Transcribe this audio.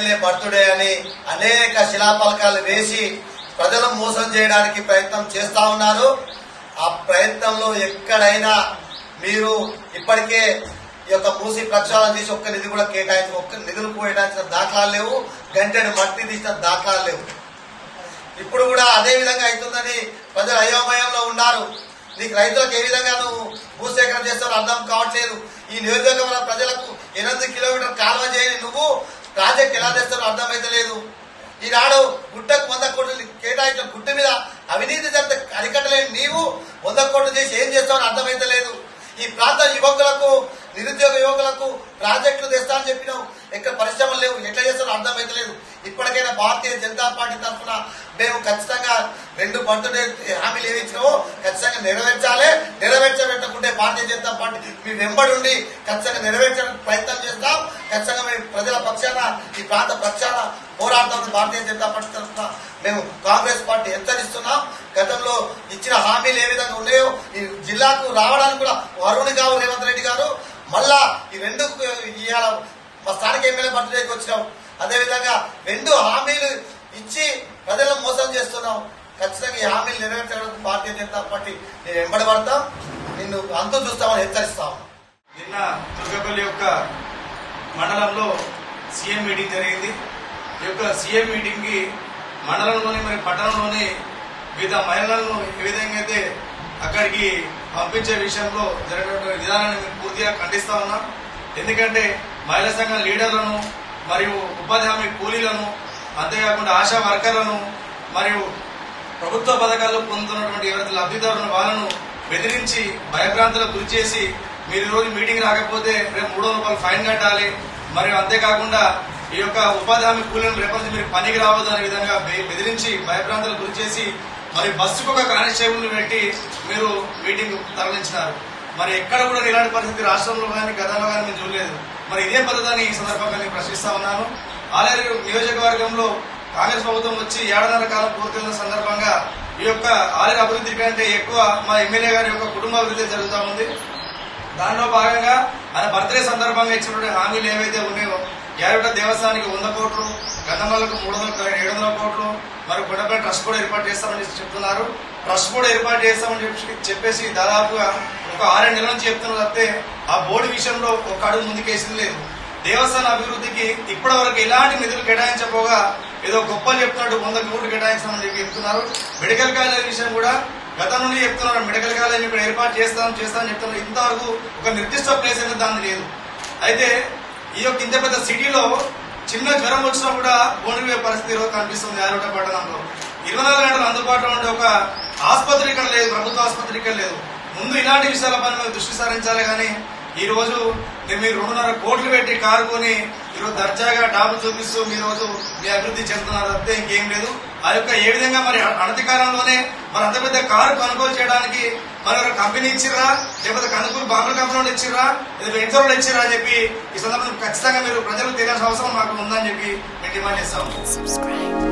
MLA birthday అని అనేక శిలాఫలకాలు వేసి ప్రజలను మోసం చేయడానికి ప్రయత్నం చేస్తా ఉన్నారు. ఆ ప్రయత్నంలో ఎక్కడైనా మీరు ఇప్పటికే ఈ యొక్క మూసి ప్రక్షాళన చేసి ఒక్క నిధి కూడా కేటాయించి ఒక్క నిధులు కేటాయించిన దాఖలాలు లేవు. గంటెడు మట్టి తీసిన దాఖలాలు లేవు. ఇప్పుడు కూడా అదే విధంగా అవుతుందని ప్రజలు అయోమయంలో ఉన్నారు. నీకు రైతులకు ఏ విధంగా నువ్వు భూసేకరణ చేస్తావు అర్థం కావట్లేదు. ఈ నియోజకవర్గ ప్రజలకు ఎనిమిది కిలోమీటర్ కాలువ చేయని నువ్వు ప్రాజెక్ట్ ఎలా తెస్తారో అర్థమైతే లేదు. ఈనాడు గుట్టకు వంద కోట్లు కేటాయించిన గుట్ట మీద అవినీతి జరిగితే అరికట్టలేని నీవు వంద కోట్లు చేసి ఏం చేస్తావని అర్థమైతే లేదు. ఈ ప్రాంత యువకులకు నిరుద్యోగ యువకులకు ప్రాజెక్టులు తెస్తానని చెప్పినావు. ఎక్కడ పరిశ్రమలు లేవు ఎట్లా చేస్తారో అర్థమైతే లేదు. ఇప్పటికైనా భారతీయ జనతా పార్టీ తరఫున మేము ఖచ్చితంగా రెండు పంటలు హామీలు ఏమి ఇచ్చినామో ఖచ్చితంగా నెరవేర్చాలి. నెరవేర్చబెట్టకుంటే భారతీయ జనతా పార్టీ మీ వెంబడి ఉండి ఖచ్చితంగా నెరవేర్చడానికి ప్రయత్నం చేస్తాం. ప్రజల ఈ ప్రాంత పక్షాన పోరాడతాం భారతీయ జనతా పార్టీ తరఫున మేము కాంగ్రెస్ పార్టీ హెచ్చరిస్తున్నాం. గతంలో ఇచ్చిన హామీలు ఏ విధంగా ఉన్నాయో ఈ జిల్లాకు రావడానికి కూడా వరుణ్ గారు రేవంత్ రెడ్డి గారు మళ్ళా ఈ రెండు ఇవాళ మా స్థానిక ఎమ్మెల్యే బర్త్డేకి వచ్చినాం. అదేవిధంగా రెండు హామీలు ఇచ్చి ప్రజలను మోసం చేస్తున్నాం. ఖచ్చితంగా ఈ హామీలు నెరవేర్చడానికి భారతీయ జనతా పార్టీ. నేను వెంబడి పడతాం. నిన్ను అంతం చూస్తామని హెచ్చరిస్తాం. నిన్న దుర్గపల్లి యొక్క మండలంలో సీఎం మీటింగ్ జరిగింది. ఈ యొక్క సీఎం మీటింగ్కి మండలంలోని మరి పట్టణంలోని వివిధ మహిళలను ఏ విధంగా అయితే అక్కడికి పంపించే విషయంలో జరిగినటువంటి విధానాన్ని మేము పూర్తిగా ఖండిస్తా ఉన్నాం. ఎందుకంటే మహిళా సంఘ లీడర్లను మరియు ఉపాధి హామీ కూలీలను అంతేకాకుండా ఆశా వర్కర్లను మరియు ప్రభుత్వ పథకాల్లో పొందుతున్నటువంటి ఎవరైతే లబ్ధిదారులను వాళ్ళను బెదిరించి భయభ్రాంతులకు గురి చేసి మీరు ఈ రోజు మీటింగ్ రాకపోతే రేపు మూడు వందల రూపాయలు ఫైన్ కట్టాలి. మరియు అంతేకాకుండా ఈ యొక్క ఉపాధి హామీ కూలీలను రేపటి మీరు పనికి రావద్దు అనే విధంగా బెదిరించి భయప్రాంతాలు గురి చేసి మరి బస్సుకు ఒక కానిస్టేబుల్ పెట్టి మీరు మీటింగ్ తరలించినారు. మరి ఎక్కడ కూడా ఇలాంటి పరిస్థితి రాష్ట్రంలో కానీ గతంలో కానీ మేము చూడలేదు. మరి ఇదే పద్ధతిని ఈ సందర్భంగా నేను ప్రశ్నిస్తా ఉన్నాను. ఆలేరు నియోజకవర్గంలో కాంగ్రెస్ ప్రభుత్వం వచ్చి ఏడాదిన్నర కాలం పూర్తయిన సందర్భంగా ఈ యొక్క ఆలేరు అభివృద్ధి కంటే ఎక్కువ మా ఎమ్మెల్యే గారి యొక్క కుటుంబ అభివృద్ధి జరుగుతూ ఉంది. దానిలో భాగంగా ఆయన బర్త్డే సందర్భంగా ఇచ్చినటువంటి హామీలు ఏవైతే ఉన్నాయో యారట దేవస్థానానికి వంద కోట్లు గంధమల్లకు మూడు వందల ఏడు వందల కోట్లు మరి కొండపై ట్రస్ట్ కూడా ఏర్పాటు చేస్తామని చెప్తున్నారు. ట్రస్ట్ కూడా ఏర్పాటు చేస్తామని చెప్పి చెప్పేసి దాదాపుగా ఒక ఆరేడు నెలల నుంచి చెప్తున్నారు తప్పితే ఆ బోర్డు విషయంలో ఒక అడుగు ముందుకేసింది లేదు. దేవస్థాన అభివృద్ధికి ఇప్పటి వరకు ఎలాంటి నిధులు కేటాయించకపోగా ఏదో గొప్పలు చెప్తున్నట్టు వంద కోట్లు కేటాయించామని చెప్పి చెప్తున్నారు. మెడికల్ కాలేజ్ విషయం కూడా గతం నుండి చెప్తున్నారు మెడికల్ కాలేజ్ ఇక్కడ ఏర్పాటు చేస్తాం చేస్తామని చెప్తున్నారు. ఇంతవరకు ఒక నిర్దిష్ట ప్లేస్ అనేది దాని లేదు. అయితే ఈ యొక్క ఇంత పెద్ద సిటీలో చిన్న జ్వరం వచ్చినా కూడా బోండిపోయే పరిస్థితి ఈరోజు కనిపిస్తుంది ఆరోట పట్టణంలో. ఇరవై నాలుగు గంటలు అందుబాటులో ఉండే ఒక ఆసుపత్రి ఇక్కడ లేదు ప్రభుత్వ ఆసుపత్రి ఇక్కడ లేదు. ముందు ఇలాంటి విషయాల పైన మేము దృష్టి సారించాలి కానీ ఈ రోజు మీరు రెండున్నర కోట్లు పెట్టి కారు కొని ఈరోజు దర్జాగా డాబు చూపిస్తూ మీ రోజు మీ అభివృద్ధి చెందుతున్నారు తప్పితే ఇంకేం లేదు. ఆ యొక్క ఏ విధంగా మరి అనతి కాలంలోనే మరి అంత పెద్ద కారు కొనుగోలు చేయడానికి మరి ఒక కంపెనీ ఇచ్చిర్రా? లేకపోతే కనుగోలు బాంబుల కంపెనీ ఇచ్చిర్రా? లేదా వెంచర్లు ఇచ్చిర్రా అని చెప్పి ఈ సందర్భంలో ఖచ్చితంగా మీరు ప్రజలకు తెలియాల్సిన అవసరం మాకు ఉందని చెప్పి మేము డిమాండ్ చేస్తాము